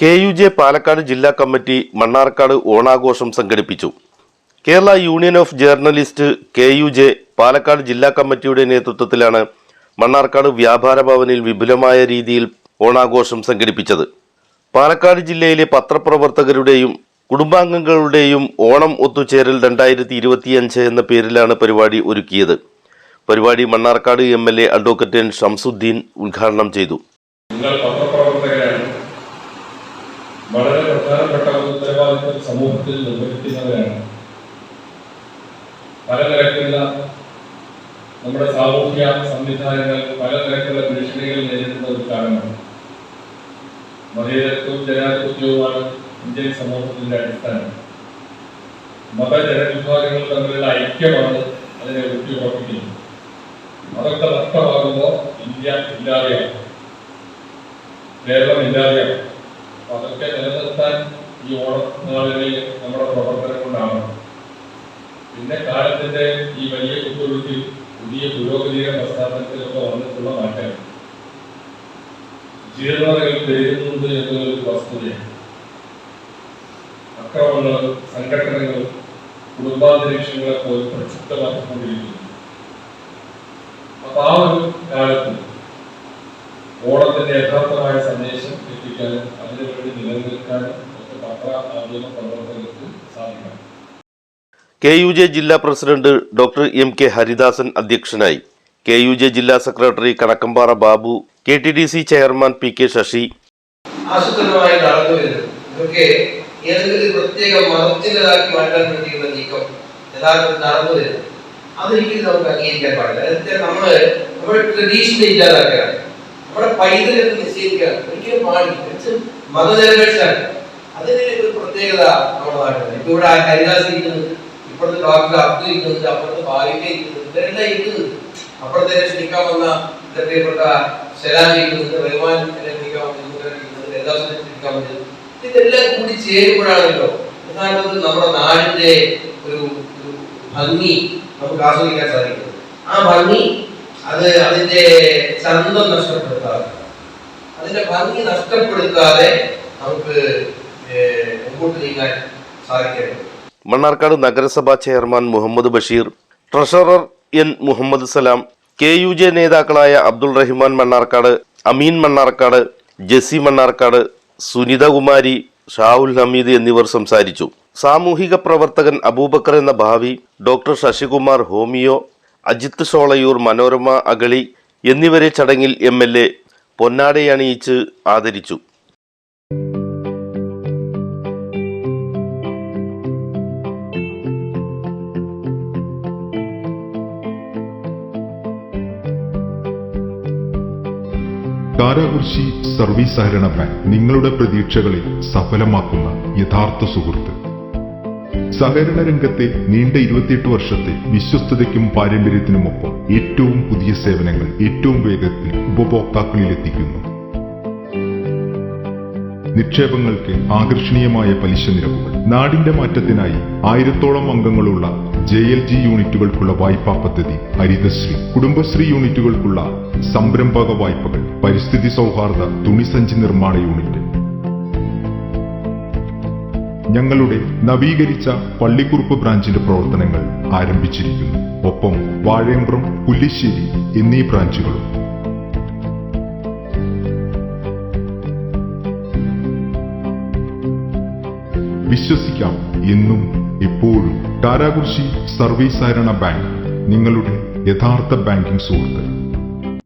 K U J Palakkad ജില്ലാ committee Mannarkkad ഓണാഘോഷം സംഘടിപ്പിച്ചു. Kerala union of journalist K U J Palakkad ജില്ലാ കമ്മിറ്റിയുടെ നേതൃത്വത്തിലാണ് മണ്ണാർക്കാട് വ്യാപാര ഭവനിൽ വിപുലമായ രീതിയിൽ ഓണാഘോഷം സംഘടിപ്പിച്ചത്. പാലക്കാട് ജില്ലയിലെ പത്രപ്രവർത്തകരുടെയും കുടുംബാംഗങ്ങളുടെയും ഓണം ഒത്തുചേരൽ രണ്ടായിരത്തി ഇരുപത്തിയഞ്ച് എന്ന പേരിലാണ് പരിപാടി ഒരുക്കിയത്. പരിപാടി Mannarkkad M L A advocate Shamsuddin ഉദ്ഘാടനം ചെയ്തു. വളരെ പ്രധാനപ്പെട്ട ഒരു ഉത്തരവാദിത്വം സമൂഹത്തിൽ നിർവഹിക്കുന്നവരാണ്. പലതരത്തിലുള്ള നമ്മുടെ സാമൂഹ്യ സംവിധാനങ്ങൾ പലതരത്തിലുള്ള ഭീഷണികൾ നേരിടുന്ന ഒരു കാലമാണ്. മതേതരത്വവും ജനാധിപത്യവുമാണ് ഇന്ത്യൻ സമൂഹത്തിന്റെ അടിസ്ഥാനം. മതജനവിഭാഗങ്ങൾ തമ്മിലുള്ള ഐക്യമാണ് അതിനെ ഊട്ടിയുറപ്പിക്കുന്നത്. അതൊക്കെ നഷ്ടമാകുമ്പോൾ ഇന്ത്യ ഇല്ലാതെയാകും കേരളം ഇല്ലാതെയാണ് അതൊക്കെ നിലനിർത്താൻ ഈ ഓണനാളുകളിൽ നമ്മുടെ പ്രവർത്തനം കൊണ്ടാണ്. പിന്നെ കാലത്തിന്റെ ഈ വലിയ കുത്തൊഴുക്കിൽ പുതിയ പുരോഗതിയുടെ പശ്ചാത്തലത്തിലൊക്കെ വന്നിട്ടുള്ള മാറ്റം ജീർണതകൾ പെരുകുന്നുണ്ട് എന്നൊരു വസ്തുതയാണ്. അക്രമങ്ങൾ സംഘടനകൾ കുടുംബാന്തരീക്ഷങ്ങളെ പോലും പ്രക്ഷുബ്ധമാക്കിക്കൊണ്ടിരിക്കുന്നു. അപ്പൊ ആ ഒരു കാലത്ത് ഓണത്തിന്റെ യഥാർത്ഥമായ സന്ദേശം എത്തിക്കാനും അതിനുവേണ്ടി നിലനിൽക്കാനും പത്ര മാധ്യമ പ്രവർത്തകർക്ക് സാധിക്കണം. കെ യു ജെ ജില്ലാ president doctor M K Haridasan അധ്യക്ഷനായി. കെ യു ജെ ജില്ലാ secretary Kanakkampara Babu K T D C chairman P K Sasi. ഇതൊക്കെ ഏതെങ്കിലും പ്രത്യേക മതത്തിന്റെതാക്കി മാറ്റാൻ വേണ്ടിയുള്ള നീക്കം യഥാർത്ഥത്തിൽ നടന്നു വരുന്നത് അതൊരിക്കലും നമുക്ക് അംഗീകരിക്കാൻ പാടില്ല. നമ്മൾ ഇല്ലാതാക്കുകയാണ്. നമ്മുടെ പൈതൽ എന്ന് നിശ്ചയിക്കുക. ഒരിക്കലും പാടില്ല. മതനിരപേക്ഷ അതിന് ഒരു പ്രത്യേകത നമ്മുടെ നാട്ടിൽ ഇപ്പൊ ഇവിടെ ഹരിദാസ് ഇരിക്കുന്നത് ഇപ്പോഴത്തെ ഡോക്ടർ അബ്ദുൽ ഇരിക്കുന്നത് അപ്പുറത്തെ ബാലിക ഇരിക്കുന്നത് ഇവരെല്ലാം ഇരിക്കുന്നത്. അപ്പുറത്തെ ക്ഷണിക്കാൻ വന്ന പ്രിയപ്പെട്ട ശരാജ് ഇരിക്കുന്നത് റഹ്മാൻ ക്ഷണിക്കാൻ ക്ഷണിക്കാൻ വന്നത് ഇതെല്ലാം കൂടി ചേരുമ്പോഴാണല്ലോ യഥാർത്ഥത്തിൽ നമ്മുടെ നാടിന്റെ ഒരു ഭംഗി നമുക്ക് ആസ്വദിക്കാൻ സാധിക്കുന്നത്. ആ ഭംഗി അത് അതിന്റെ ചന്തം നഷ്ടപ്പെടുത്താതെ അതിന്റെ ഭംഗി നഷ്ടപ്പെടുത്താതെ നമുക്ക് മുമ്പോട്ട് നീങ്ങാൻ സാധിക്കണം മണ്ണാർക്കാട് നഗരസഭാ chairman Muhammad Basheer treasurer N Muhammad Salam K U J നേതാക്കളായ അബ്ദുൾ റഹിമാൻ മണ്ണാർക്കാട് അമീൻ മണ്ണാർക്കാട് ജെസി മണ്ണാർക്കാട് സുനിതകുമാരി ഷാഹുൽ ഹമീദ് എന്നിവർ സംസാരിച്ചു. സാമൂഹിക പ്രവർത്തകൻ അബൂബക്കർ എന്ന ഭാവി ഡോക്ടർ ശശികുമാർ ഹോമിയോ അജിത്ത് സോളയൂർ മനോരമ അഗളി എന്നിവരെ ചടങ്ങിൽ എം എൽ എ പൊന്നാടയണിയിച്ച് ആദരിച്ചു. കാരാകുർശി സർവീസ് സഹകരണ ബാങ്ക് നിങ്ങളുടെ പ്രതീക്ഷകളെ സഫലമാക്കുന്ന യഥാർത്ഥ സുഹൃത്ത്. സഹകരണ രംഗത്തെ നീണ്ട ഇരുപത്തിയെട്ട് വർഷത്തെ വിശ്വസ്തതയ്ക്കും പാരമ്പര്യത്തിനുമൊപ്പം ഏറ്റവും പുതിയ സേവനങ്ങൾ ഏറ്റവും വേഗത്തിൽ ഉപഭോക്താക്കളിൽ എത്തിക്കുന്നു നിക്ഷേപങ്ങൾക്ക് ആകർഷണീയമായ പലിശ നിരക്കുകൾ നാടിന്റെ മാറ്റത്തിനായി ആയിരത്തോളം അംഗങ്ങളുള്ള ജെ എൽ ജി യൂണിറ്റുകൾക്കുള്ള വായ്പാ പദ്ധതി ഹരിതശ്രീ കുടുംബശ്രീ യൂണിറ്റുകൾക്കുള്ള സംരംഭക വായ്പകൾ പരിസ്ഥിതി സൗഹാർദ്ദ തുണിസഞ്ചി നിർമ്മാണ യൂണിറ്റ് ഞങ്ങളുടെ നവീകരിച്ച പള്ളിക്കുറുപ്പ് ബ്രാഞ്ചിന്റെ പ്രവർത്തനങ്ങൾ ആരംഭിച്ചിരിക്കുന്നു. ഒപ്പം വാഴയമ്പ്രം പുല്ലിശ്ശേരി എന്നീ ബ്രാഞ്ചുകളും. വിശ്വസിക്കാം എന്നും എപ്പോഴും കാരാകുർശി സർവീസ് സഹകരണ ബാങ്ക് നിങ്ങളുടെ യഥാർത്ഥ ബാങ്കിംഗ് സുഹൃത്ത്.